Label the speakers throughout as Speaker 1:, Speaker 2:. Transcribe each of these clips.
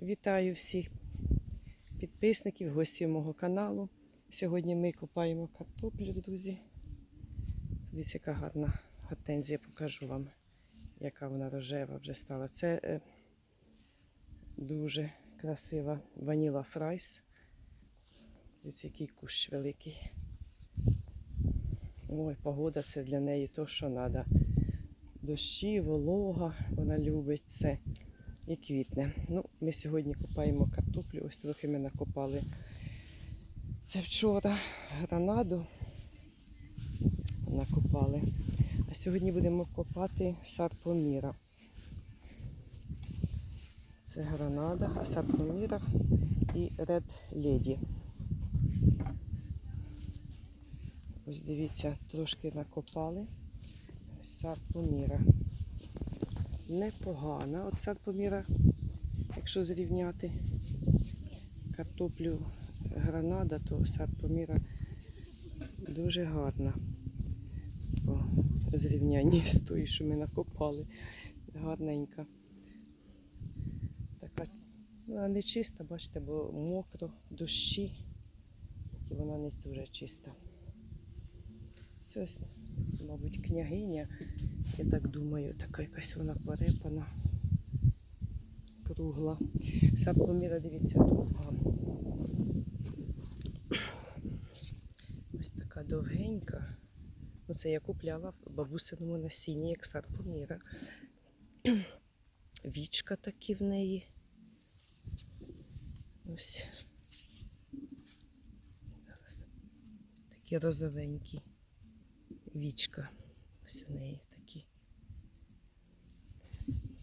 Speaker 1: Вітаю всіх підписників, гостів мого каналу. Сьогодні ми копаємо картоплю, друзі. Дивіться, яка гарна гортензія, покажу вам, яка вона рожева вже стала. Це е, дуже красива ваніла фрайс. Дивіться, який кущ великий. Ой, погода це для неї то, що треба. Дощі, волога, вона любить це і квітне. Ну, ми сьогодні копаємо картоплю. Ось трохи ми накопали. Це вчора гранаду накопали. А сьогодні будемо копати сарпоміра. Це гранада, сарпоміра і Ред Леді. Ось дивіться, трошки накопали сарпоміра непогана. От сарпоміра, якщо зрівняти картоплю гранада, то сарпоміра дуже гарна. По зрівнянні з тою, що ми накопали. Гарненька. Така вона не чиста, бачите, бо мокро, дощі, і вона не дуже чиста. Це ось, мабуть, княгиня. Я так думаю, така якась вона порепана, кругла. Сапоміра, дивіться, довга. Ось така довгенька. Ну, це я купляла в бабусиному насінні, як сарпоміра. Вічка такі в неї. Ось. Зараз. Такі розовенькі вічка. Ось в неї.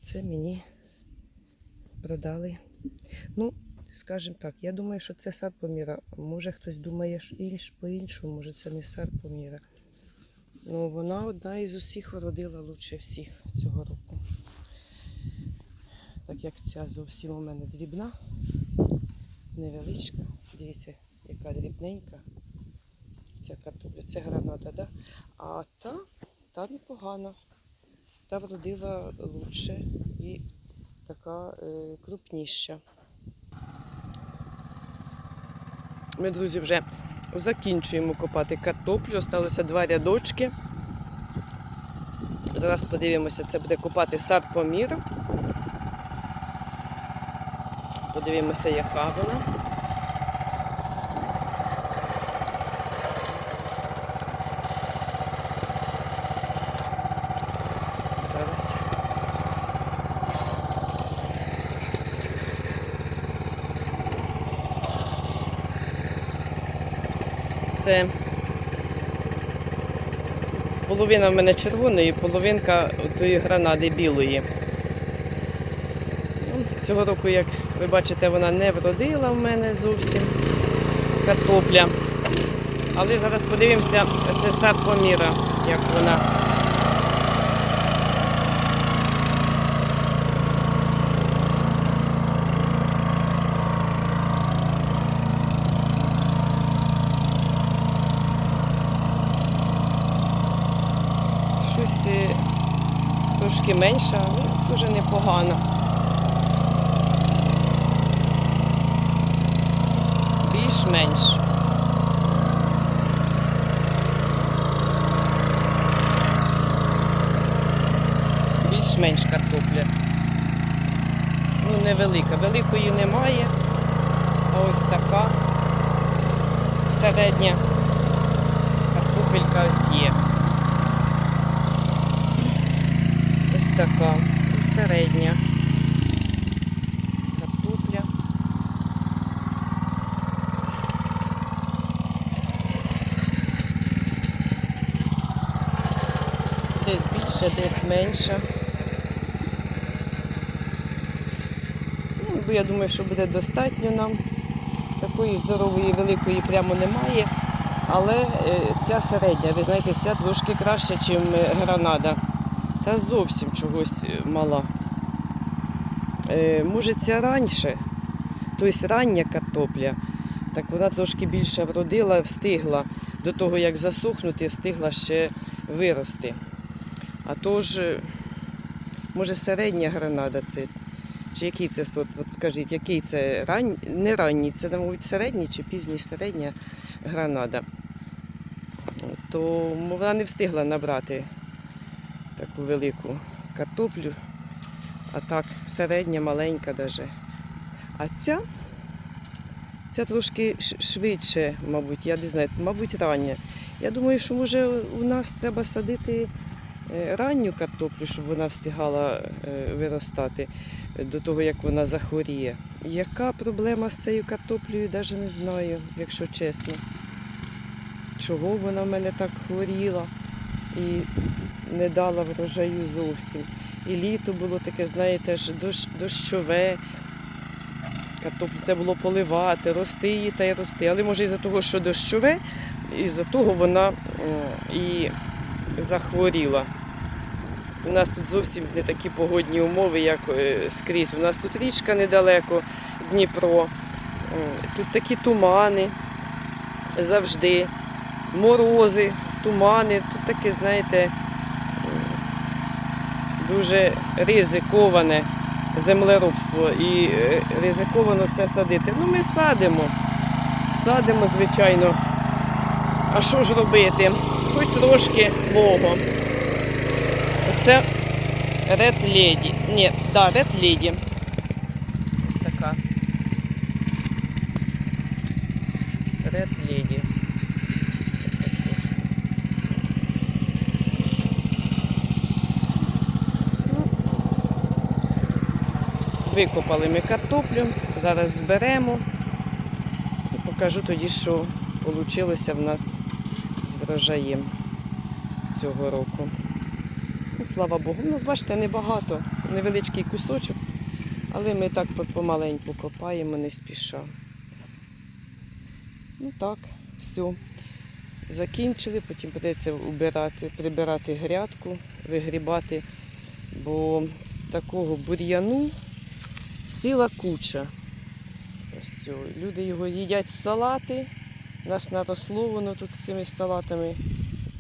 Speaker 1: Це мені продали. Ну, скажімо так, я думаю, що це сарпоміра. Може хтось думає що інш, по-іншому, може це не сарпоміра. Ну, вона одна із усіх вродила лучше всіх цього року. Так як ця зовсім у мене дрібна, невеличка. Дивіться, яка дрібненька. Ця картопля, це граната, да? А та, та непогана. Та вродила лучше така е, крупніша. Ми, друзі, вже закінчуємо копати картоплю. Осталося два рядочки. Зараз подивимося, це буде копати сарпомір. Подивимося, яка вона. Зараз. Це половина в мене червоної, половинка тої гранади білої. Ну, Цього року, як ви бачите, вона не вродила в мене зовсім картопля. Але зараз подивимося, це сарпоміра, як вона. Щось е, трошки менше, але дуже непогано. Більш-менш. Більш-менш картопля. Ну, невелика. Великої немає. А ось така середня картопелька ось є. Ось така. Середня. Картопля. Десь більше, десь менше. Ну, я думаю, що буде достатньо нам. Такої здорової, великої прямо немає. Але е, ця середня, ви знаєте, ця трошки краще, ніж гранада. Та зовсім чогось е, мала. Е, може, ця раніше, тобто рання картопля, так вона трошки більше вродила, встигла до того, як засохнути, встигла ще вирости. А то ж, е, може, середня гранада це, Чи який це сорт? От скажіть, який це ран... не ранній, це, мабуть, середній чи пізній середня гранада. То вона не встигла набрати таку велику картоплю, а так середня, маленька даже. А ця, ця трошки швидше, мабуть, я не знаю, мабуть, рання. Я думаю, що може у нас треба садити е, ранню картоплю, щоб вона встигала е, виростати до того, як вона захворіє. Яка проблема з цією картоплею, навіть не знаю, якщо чесно. Чого вона в мене так хворіла і не дала врожаю зовсім. І літо було таке, знаєте, ж дощ, дощове. Картоплю треба було поливати, рости її та й рости. Але може із-за того, що дощове, із-за того вона м, і захворіла. У нас тут зовсім не такі погодні умови, як е, скрізь. У нас тут річка недалеко, Дніпро. Тут такі тумани завжди, морози, тумани. Тут таке, знаєте, дуже ризиковане землеробство і е, ризиковано все садити. Ну, ми садимо. Садимо, звичайно. А що ж робити? Хоч трошки свого. Оце Red Lady. Ні, да, Red Lady. Ось така. Red Lady. Це картошка. Ну, Викопали ми картоплю, зараз зберемо і покажу тоді, що вийшло в нас з врожаєм цього року. Ну, слава Богу. У нас, бачите, небагато, невеличкий кусочок, але ми так помаленьку копаємо, не спіша. Ну так, все. Закінчили, потім придеться убирати, прибирати грядку, вигрібати, бо такого бур'яну ціла куча. Ось цього. Люди його їдять з салати. У нас натословано тут з цими салатами.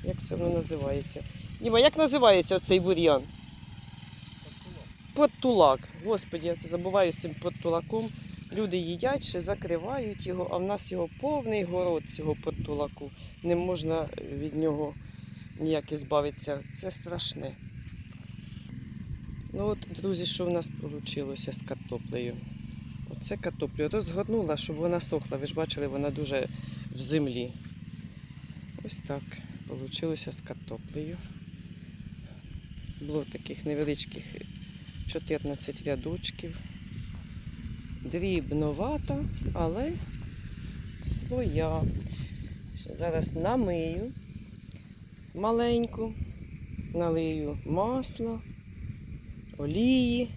Speaker 1: Як це воно називається? Діма, як називається цей бур'ян? Подтулак. Господи, я забуваю з цим подтулаком. Люди їдять, ще закривають його, а в нас його повний город цього подтулаку. Не можна від нього ніяк ізбавитися. Це страшне. Ну от, друзі, що в нас вийшло з картоплею? Оце картоплю розгорнула, щоб вона сохла. Ви ж бачили, вона дуже в землі. Ось так вийшло з картоплею. Було таких невеличких 14 рядочків. Дрібновата, але своя. Зараз намию маленьку, налию масла, олії,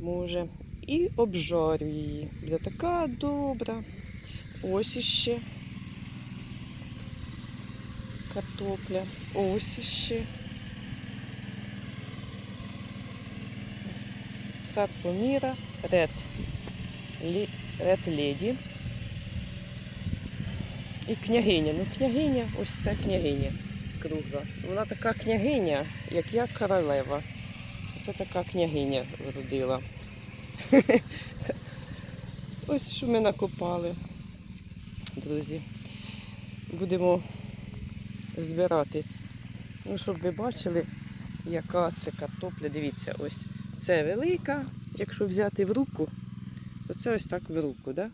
Speaker 1: може, і обжарю її. Буде така добра. Ось іще картопля. Ось іще. Сад поміра, Red, Лі- Red Lady. І княгиня. Ну, княгиня, ось ця княгиня кругла. Вона така княгиня, як я королева. Це така княгиня вродила. Ось що ми накопали, друзі. Будемо збирати. Ну, щоб ви бачили, яка це картопля. Дивіться, ось це велика, якщо взяти в руку, то це ось так в руку, да?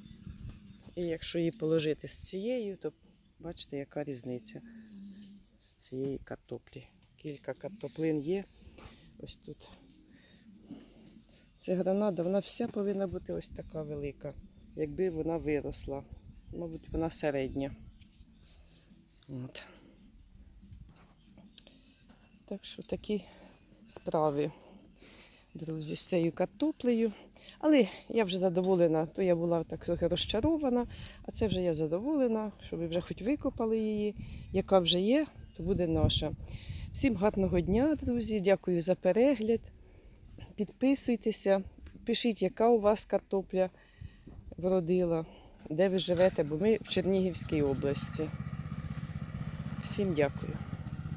Speaker 1: І якщо її положити з цією, то бачите, яка різниця з цієї картоплі. Кілька картоплин є. Ось тут. Це гранада, вона вся повинна бути ось така велика, якби вона виросла. Мабуть, вона середня. От. Так що такі справи, друзі, з цією картоплею. Але я вже задоволена, то я була так трохи розчарована, а це вже я задоволена, щоб ви вже хоч викопали її, яка вже є, то буде наша. Всім гарного дня, друзі. Дякую за перегляд. Підписуйтеся, пишіть, яка у вас картопля вродила, де ви живете, бо ми в Чернігівській області. Всім дякую.